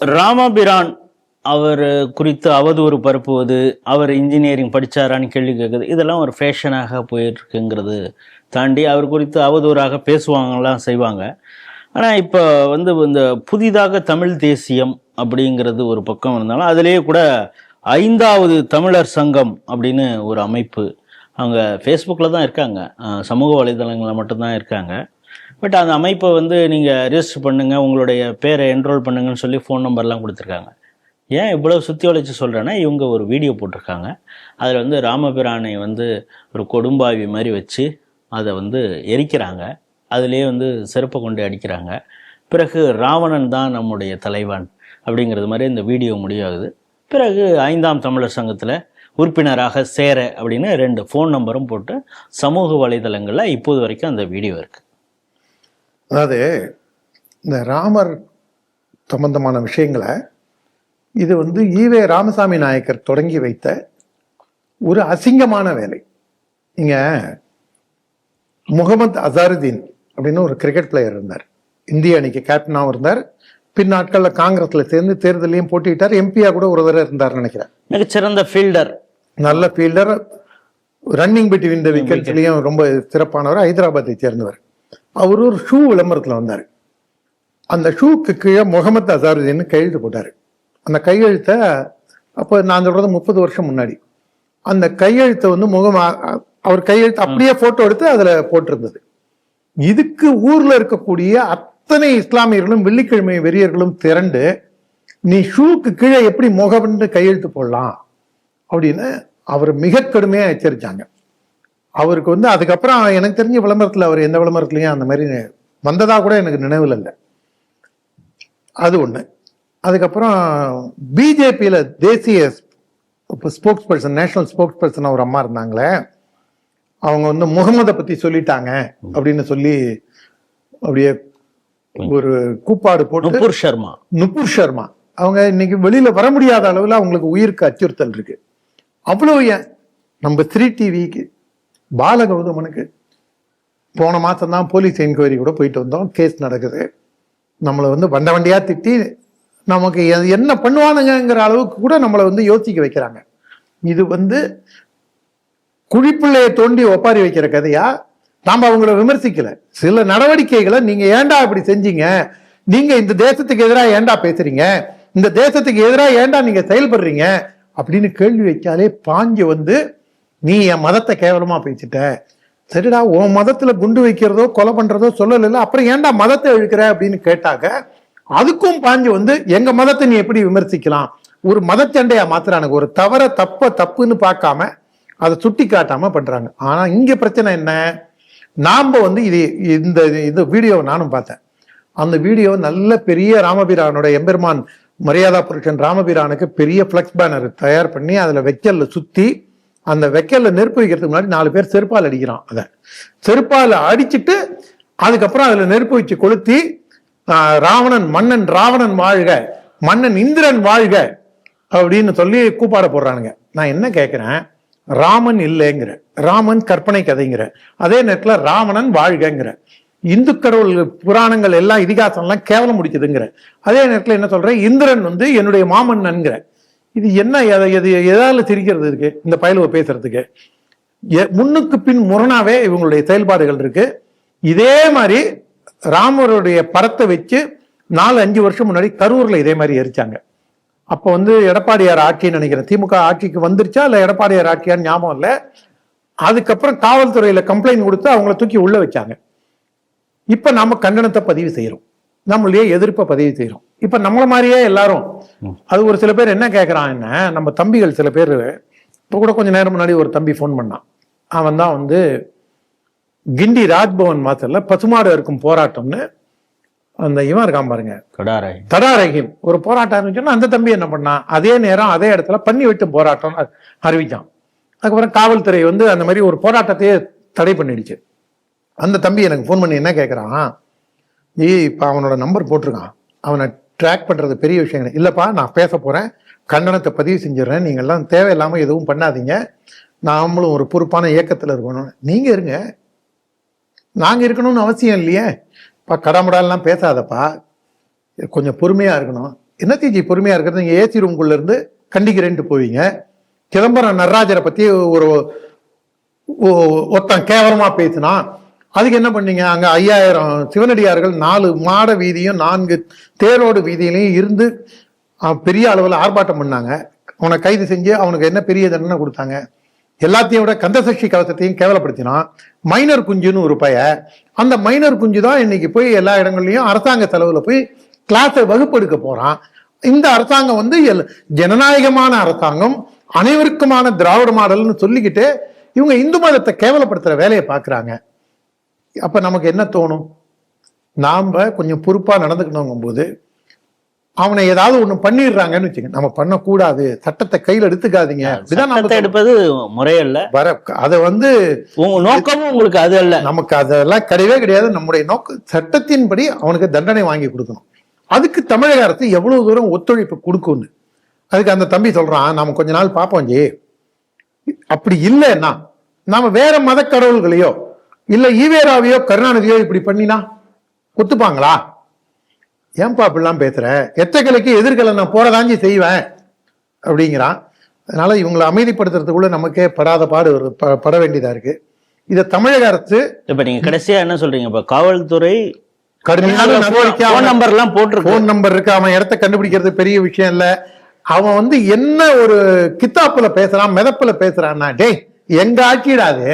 ராமபிரான் அவர் குறித்து அவதூறு பரப்புவது அவர் இன்ஜினியரிங் படிச்சாரான்னு கேள்வி கேட்குது இதெல்லாம் ஒரு ஃபேஷனாக போயிருக்குங்கிறது தாண்டி அவர் குறித்து அவதூறாக பேசுவாங்கலாம் செய்வாங்க. ஆனால் இப்போ வந்து இந்த புதிதாக தமிழ் தேசியம் அப்படிங்கிறது ஒரு பக்கம் இருந்தாலும் அதிலேயே கூட ஐந்தாவது தமிழர் சங்கம் அப்படின்னு ஒரு அமைப்பு அவங்க ஃபேஸ்புக்கில் தான் இருக்காங்க. சமூக வலைதளங்களில் மட்டும்தான் இருக்காங்க. பட் அந்த அமைப்பை வந்து நீங்கள் ரிஜிஸ்டர் பண்ணுங்கள் உங்களுடைய பேரை என்ரோல் பண்ணுங்கன்னு சொல்லி ஃபோன் நம்பர்லாம் கொடுத்துருக்காங்க. ஏன் இவ்வளோ சுற்றி வளைச்சு சொல்கிறேன்னா இவங்க ஒரு வீடியோ போட்டிருக்காங்க. அதில் வந்து ராமபிரானை வந்து ஒரு கொடும்பாவி மாதிரி வச்சு அதை வந்து எரிக்கிறாங்க. அதுலேயே வந்து செருப்பை கொண்டு அடிக்கிறாங்க. பிறகு ராவணன் தான் நம்முடைய தலைவன் அப்படிங்கிறது மாதிரி இந்த வீடியோ முடிவாகுது. பிறகு ஐந்தாம் தமிழர் சங்கத்தில் உறுப்பினராக சேர அப்படின்னு ரெண்டு ஃபோன் நம்பரும் போட்டு சமூக வலைதளங்களில் இப்போது வரைக்கும் அந்த வீடியோ இருக்குது அதாவது இந்த ராமர் சம்பந்தமான விஷயங்களை இது வந்து ஈவே ராமசாமி நாயக்கர் தொடங்கி வைத்த ஒரு அசிங்கமான வேலை. நீங்க முகமது அசாருதீன் அப்படின்னு ஒரு கிரிக்கெட் பிளேயர் இருந்தார். இந்திய அணிக்கு கேப்டனாகவும் இருந்தார். பின் நாட்களில் காங்கிரஸ்ல சேர்ந்து தேர்தலையும் போட்டியிட்டார். எம்பியா கூட ஒரு தடவை இருந்தார் நினைக்கிறேன். மிகச்சிறந்த ஃபீல்டர் நல்ல ஃபீல்டர் ரன்னிங் பிட்வீன் த விக்கெட்ஸ்லயும் ரொம்ப சிறப்பானவர். ஹைதராபாத்தை சேர்ந்தவர். அவர் ஒரு ஷூ விளம்பரத்தில் வந்தார். அந்த ஷூக்கு கீழே முகமது அசாருதீன் கையெழுத்து போட்டார். அந்த கையெழுத்தை அப்போ நான் சொல்கிறது முப்பது வருஷம் முன்னாடி. அந்த கையெழுத்தை வந்து முகம் அவர் கையெழுத்து அப்படியே ஃபோட்டோ எடுத்து அதில் போட்டிருந்தது. இதுக்கு ஊரில் இருக்கக்கூடிய அத்தனை இஸ்லாமியர்களும் வெள்ளிக்கிழமை வெறியர்களும் திரண்டு நீ ஷூக்கு கீழே எப்படி முகம்னு கையெழுத்து போடலாம் அப்படின்னு அவர் மிக கடுமையாக எச்சரித்தாங்க அவருக்கு வந்து அதுக்கப்புறம் எனக்கு தெரிஞ்ச விளம்பரத்துல அவர் எந்த விளம்பரத்துலயும் அந்த மாதிரி வந்ததா கூட எனக்கு நினைவில் இல்லை. அது ஒண்ணு. அதுக்கப்புறம் பிஜேபியில தேசிய spokesperson national spokesperson ஒரு அம்மா இருந்தாங்களே அவங்க வந்து முகமதை பத்தி சொல்லிட்டாங்க அப்படின்னு சொல்லி அப்படியே ஒரு கூப்பாடு போட்டு நுபுர் சர்மா நுபுர் சர்மா அவங்க இன்னைக்கு வெளியில வர முடியாத அளவுல அவங்களுக்கு உயிருக்கு அச்சுறுத்தல் இருக்கு. அவ்வளவு ஏன்? நம்ம த்ரீ டிவிக்கு பாலகௌதமனுக்கு போன மாதம் தான் போலீஸ் என்கொயரி கூட போயிட்டு வந்தோம். கேஸ் நடக்குது. நம்மளை வந்து வண்ட வண்டியாக திட்டி நமக்கு என்ன பண்ணுவானுங்கிற அளவுக்கு கூட நம்மளை வந்து யோசிக்க வைக்கிறாங்க. இது வந்து குழிப்பிள்ளையை தோண்டி ஒப்பாரி வைக்கிற கதையா? நாம் அவங்கள விமர்சிக்கல. சில நடவடிக்கைகளை நீங்க ஏன்டா இப்படி செஞ்சீங்க? நீங்க இந்த தேசத்துக்கு எதிராக ஏன்டா பேசுறீங்க? இந்த தேசத்துக்கு எதிராக ஏன்டா நீங்க செயல்படுறீங்க? அப்படின்னு கேள்வி வைச்சாலே பாஞ்சு வந்து நீ என் மதத்தை கேவலமா பேசிட்ட. சரிடா உன் மதத்துல குண்டு வைக்கிறதோ கொலை பண்றதோ சொல்லல அப்புறம் ஏன்டா மதத்தை இழுக்கிற அப்படின்னு கேட்டாக்க அதுக்கும் பாஞ்சு வந்து எங்க மதத்தை நீ எப்படி விமர்சிக்கலாம்? ஒரு மதச்சண்டையா மாத்துறானுங்க. ஒரு தவற தப்ப தப்புன்னு பார்க்காம அதை சுட்டி காட்டாம பண்றாங்க. ஆனா இங்க பிரச்சனை என்ன? நாம வந்து இது இந்த இந்த வீடியோவை நானும் பார்த்தேன். அந்த வீடியோ நல்ல பெரிய ராமபிரானோட எம்பெருமான் மரியாதா புருஷன் ராமபிரானுக்கு பெரிய ஃப்ளக்ஸ் பேனர் தயார் பண்ணி அதுல வெக்கல்ல சுத்தி அந்த வெக்கல்ல நெருப்பு வைக்கிறதுக்கு முன்னாடி நாலு பேர் செருப்பால் அடிக்கிறான் அதை செருப்பால் அடிச்சுட்டு அதுக்கப்புறம் அதுல நெருப்பு வச்சு கொளுத்தி ராவணன் மன்னன் ராவணன் வாழ்க மன்னன் இந்திரன் வாழ்க அப்படின்னு சொல்லி கூப்பாட போடுறானுங்க. நான் என்ன கேட்குறேன் ராமன் இல்லைங்கிற ராமன் கற்பனை கதைங்கிற அதே நேரத்தில் ராவணன் வாழ்கங்கிற இந்து கடவுள் புராணங்கள் எல்லாம் இதிகாசம்லாம் கேவலம் முடிக்குதுங்கிற அதே நேரத்தில் என்ன சொல்கிறேன் இந்திரன் வந்து என்னுடைய மாமன்னன்கிற. இது என்ன எதை எது எதால திரிக்கிறது இருக்கு? இந்த பயலுவை பேசுறதுக்கு. எ- முன்னுக்கு பின் முரணாவே இவங்களுடைய செயல்பாடுகள் இருக்கு. இதே மாதிரி ராமருடைய படத்தை வச்சு நாலு அஞ்சு வருஷம் முன்னாடி கரூர்ல இதே மாதிரி எரிச்சாங்க. அப்போ வந்து எடப்பாடியார் ஆட்சின்னு நினைக்கிறேன். திமுக ஆட்சிக்கு வந்துருச்சா இல்லை எடப்பாடியார் ஆட்சியான்னு ஞாபகம் இல்லை. அதுக்கப்புறம் காவல்துறையில கம்ப்ளைண்ட் கொடுத்து அவங்கள தூக்கி உள்ள வச்சாங்க. இப்ப நாம கண்டனத்தை பதிவு செய்யறோம் நம்மளுடைய எதிர்ப்பை பதிவு செய்யறோம் இப்ப நம்மள மாதிரியே எல்லாரும் அது ஒரு சில பேர் என்ன கேட்கறான் என்ன நம்ம தம்பிகள் சில பேர் இப்ப கூட கொஞ்ச நேரம் முன்னாடி ஒரு தம்பி ஃபோன் பண்ணான். அவன் தான் வந்து கிண்டி ராஜ்பவன் மாத்தல்ல பசுமாடு இருக்கும் போராட்டம்னு அந்த இவன் இருக்கான் பாருங்க. தடா ரஹீம் ஒரு போராட்டம் ஆரம்பிச்சோன்னா அந்த தம்பி என்ன பண்ணான்? அதே நேரம் அதே இடத்துல பண்ணி வெட்டும் போராட்டம் அறிவிச்சான். அதுக்கப்புறம் காவல்துறை வந்து அந்த மாதிரி ஒரு போராட்டத்தையே தடை பண்ணிடுச்சு. அந்த தம்பி எனக்கு ஃபோன் பண்ணி என்ன கேட்குறான் ஏய் இப்போ அவனோட நம்பர் போட்டிருக்கான். அவனை ட்ராக் பண்ணுறது பெரிய விஷயம் இல்லைப்பா நான் பேச போகிறேன் கண்டனத்தை பதிவு செஞ்சிடுறேன். நீங்கள்லாம் எல்லாம் எதுவும் பண்ணாதீங்க. நாமளும் ஒரு பொறுப்பான இயக்கத்தில் இருக்கணும். நீங்கள் இருங்க. நாங்கள் இருக்கணும்னு அவசியம் இல்லையே. இப்போ கடமுடாலாம் பேசாதப்பா. கொஞ்சம் பொறுமையாக இருக்கணும். என்ன தீஜி பொறுமையாக இருக்கிறது? நீங்கள் ஏசி ரூம்குள்ளேருந்து கண்டிக்கிறேன்ட்டு போவீங்க. சிதம்பரம் நடராஜரை பற்றி ஒரு ஒருத்தன் கேவலமாக பேசினான். அதுக்கு என்ன பண்ணீங்க? அங்கே ஐயாயிரம் சிவனடியார்கள் நாலு மாட வீதியும் நான்கு தேரோடு வீதியிலையும் இருந்து பெரிய அளவில் ஆர்ப்பாட்டம் பண்ணாங்க. அவனை கைது செஞ்சு அவனுக்கு என்ன பெரிய தண்டனை கொடுத்தாங்க? எல்லாத்தையும் விட கந்தசக்தி கவசத்தையும் கேவலப்படுத்தினான். மைனர் குஞ்சுன்னு ஒரு பைய. அந்த மைனர் குஞ்சு தான் இன்னைக்கு போய் எல்லா இடங்கள்லையும் அரசாங்க செலவில் போய் கிளாஸை வகுப்பெடுக்க போகிறான் இந்த அரசாங்கம் வந்து எல்- ஜனநாயகமான அரசாங்கம் அனைவருக்குமான திராவிட மாடல்னு சொல்லிக்கிட்டு இவங்க இந்து மதத்தை கேவலப்படுத்துகிற வேலையை பார்க்குறாங்க. அப்ப நமக்கு என்ன தோணும்? நாம கொஞ்சம் பொறுப்பா நடந்துக்கணுங்கும் போது அவனை ஏதாவது ஒண்ணு பண்ணிடுறாங்கன்னு வச்சுங்க நம்ம பண்ணக்கூடாது. சட்டத்தை கையில் எடுத்துக்காதீங்க. அப்படிதான் சட்டத்தை நம்ம எடுப்பது முறையல்ல. வர அதை வந்து உங்க நோக்கமும் உங்களுக்கு அது அல்ல. நமக்கு அதெல்லாம் கிடையவே கிடையாது. நம்முடைய நோக்க சட்டத்தின்படி அவனுக்கு தண்டனை வாங்கி கொடுக்கணும். அதுக்கு தமிழக அரசு எவ்வளவு தூரம் ஒத்துழைப்பு கொடுக்கும்னு. அதுக்கு அந்த தம்பி சொல்றான் நாம கொஞ்ச நாள் பார்ப்போம் ஜி. அப்படி இல்லைன்னா நாம வேற மத கடவுள்களையோ இல்ல ஈவேராவையோ கருணாநிதியோ இப்படி பண்ணினா ஒத்துப்பாங்களா? ஏன்பா அப்படிலாம் பேசுற? எச்சக்கலைக்கு எதிர்கலை நான் போறதாஞ்சி செய்வேன் அப்படிங்கிறான். அதனால இவங்களை அமைதிப்படுத்துறதுக்குள்ள நமக்கே படாத பாடு பட வேண்டியதா இருக்கு. இதை தமிழக அரசு இப்ப நீங்க கடைசியா என்ன சொல்றீங்க? இப்ப காவல்துறை கடுமையான போன் அவன் நம்பர் எல்லாம் போட்டிருக்கு. போன் நம்பர் இருக்கு. அவன் இடத்த கண்டுபிடிக்கிறது பெரிய விஷயம் இல்ல. அவன் வந்து என்ன ஒரு கித்தாப்புல பேசுறான் மிதப்புல பேசுறான்னா டேய் எங்க ஆட்சிடாது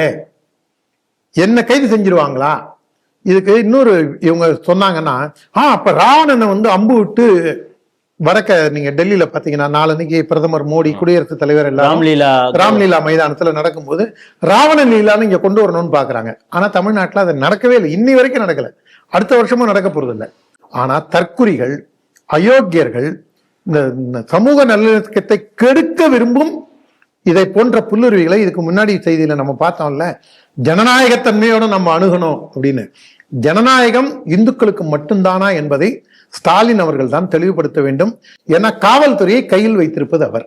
என்ன கைது செஞ்சிருவாங்களா? இதுக்கு இன்னொரு இவங்க சொன்னாங்கன்னா ஆ அப்ப ராவணனை வந்து அம்பு விட்டு வடக்க நீங்க டெல்லியில பாத்தீங்கன்னா நாளன்னைக்கு பிரதமர் மோடி குடியரசுத் தலைவர் எல்லாரும் ராம்லீலா ராம்லீலா மைதானத்துல நடக்கும்போது ராவண லீலான்னு இங்க கொண்டு வரணும்னு பாக்குறாங்க. ஆனா தமிழ்நாட்டுல அது நடக்கவே இல்லை. இன்னி வரைக்கும் நடக்கல. அடுத்த வருஷமும் நடக்க போறது இல்லை. ஆனா தற்குறிகள் அயோக்கியர்கள் இந்த இந்த சமூக நல்லிணக்கத்தை கெடுக்க விரும்பும் இதை போன்ற புல்லுருவிகளை இதுக்கு முன்னாடி செய்தியில நம்ம பார்த்தோம்ல ஜனநாயகத்தன்மையோட நம்ம அணுகணும் அப்படின்னு. ஜனநாயகம் இந்துக்களுக்கு மட்டும்தானா என்பதை ஸ்டாலின் அவர்கள் தான் தெளிவுபடுத்த வேண்டும். என காவல்துறையை கையில் வைத்திருப்பது அவர்.